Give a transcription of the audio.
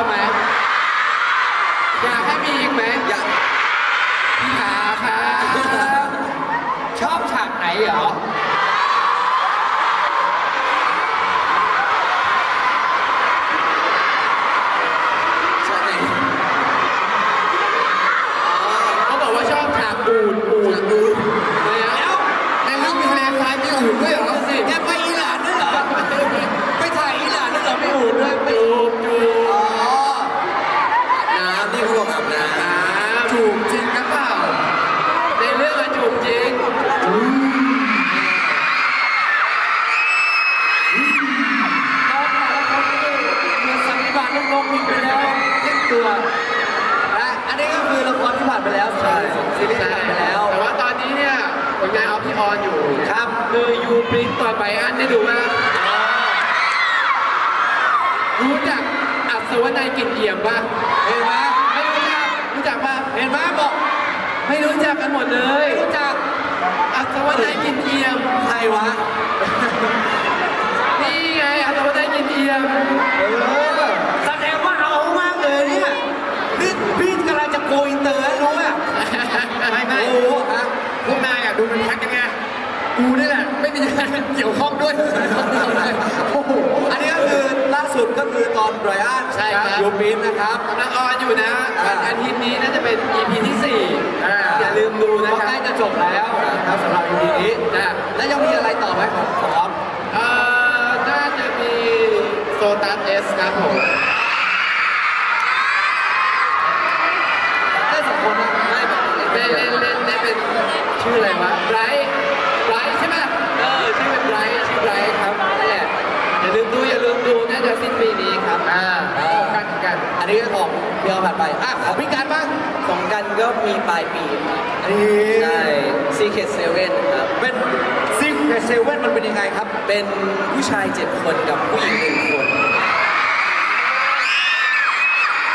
อบไหมอยากให้มีอีกไหมอยากพี่ขาครับชอบฉากไหนเหรอใช่ไหมเขาบอกว่าชอบฉากอูดอูดดูแล้วในเรื่องมีทะเลทรายมีอูดด้วยเหรอ มีไปแล้วเล่นตัวนะอันนี้ก็คือละครที่ผ่านไปแล้วใช่ซีรีส์ที่ผ่านไปแล้ว แต่ว่าตอนนี้เนี่ยผลงานเอาพี่ออนอยู่ครับคือยูปรินต่อไปอันได้ดูไหมรู้จักอัศวนัยกินเอี่ยมป่ะเห็นไหมไม่รู้จักรู้จักป่ะเห็นไหมบอกไม่รู้จักกันหมดเลยไม่รู้จักอัศวนัยกินเอี่ยมใครวะ นี่ไงอัศวนัยกินเอี่ยม เออแสดงว่าเอามากเลยเนี่ยพี่พี่กำลังจะโกอินเตอร์แล้วรู้ป่ะ ไม่ไม่ โอ้โหฮะ พวกนายอะดูมันพักยังไงกูนี่แหละไม่มีอะไรเกี่ยวข้องด้วยโอ้โหอันนี้ก็คือล่าสุดก็คือตอนไบรอันใช่ครับ ยูปินนะครับ กำลังออนอยู่นะอ่าอาทิตย์นี้น่าจะเป็น EP ที่4อ่า อย่าลืมดูนะเพราะคใกรัล้บจะจบแล้วนะครับสำหรับ EP นี้จ้ะแล้วยังมีอะไรต่อไหมของของออฟเอ่อน่าจะมีโซตัสเอสครับผมได้สองคนนะไม่เล่นเล่นเล่นเล่นเป็นชื่ออะไรวะไบร ออกกันอันนี้ก็ของเดียวผ่านไป อะ ของพี่การบ้างของกันก็มีปลายปีครับอันนี้ใช่ Secret Seven ครับ เป็นซิงเซเว่นมันเป็นยังไงครับ เป็นผู้ชายเจ็ดคนกับผู้หญิงหนึ่งคน